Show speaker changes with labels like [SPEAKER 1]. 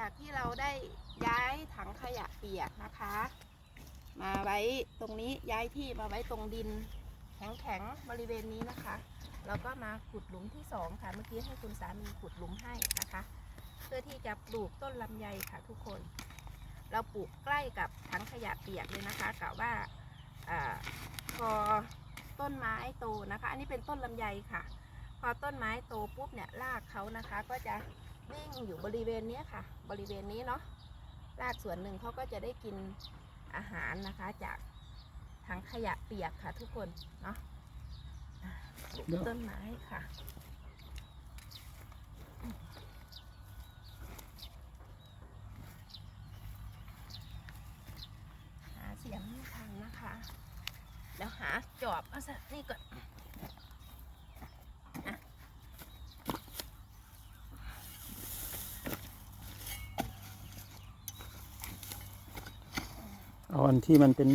[SPEAKER 1] จากที่เราได้ย้ายถังขยะเปียกนะคะ มาไว้ตรงนี้ย้ายที่มาไว้ตรงดินแข็งๆบริเวณนี้นะคะ เราก็มาขุดหลุมที่สองค่ะ เมื่อกี้ให้คุณสามีขุดหลุมให้นะคะ เพื่อที่จะปลูกต้นลำไยค่ะทุกคน เราปลูกใกล้กับถังขยะเปียกเลยนะคะกะว่าอาพอต้นไม้โตนะคะ อันนี้เป็นต้นลำไยค่ะ พอต้นไม้โตปุ๊บเนี่ยรากเขานะคะ ก็จะวิ่งอยู่บริเวณนี้ค่ะ บริเวณนี้เนาะรากส่วนหนึ่งเขาก็จะได้กินอาหารนะคะจากถังขยะเปียกค่ะทุกคนเนาะอะปลูกต้นไม้ค่ะหาเสียงไม่ทันนะคะ แล้วหาจอบเอาสักนี่ก่อน
[SPEAKER 2] เอาอันที่มันเป็น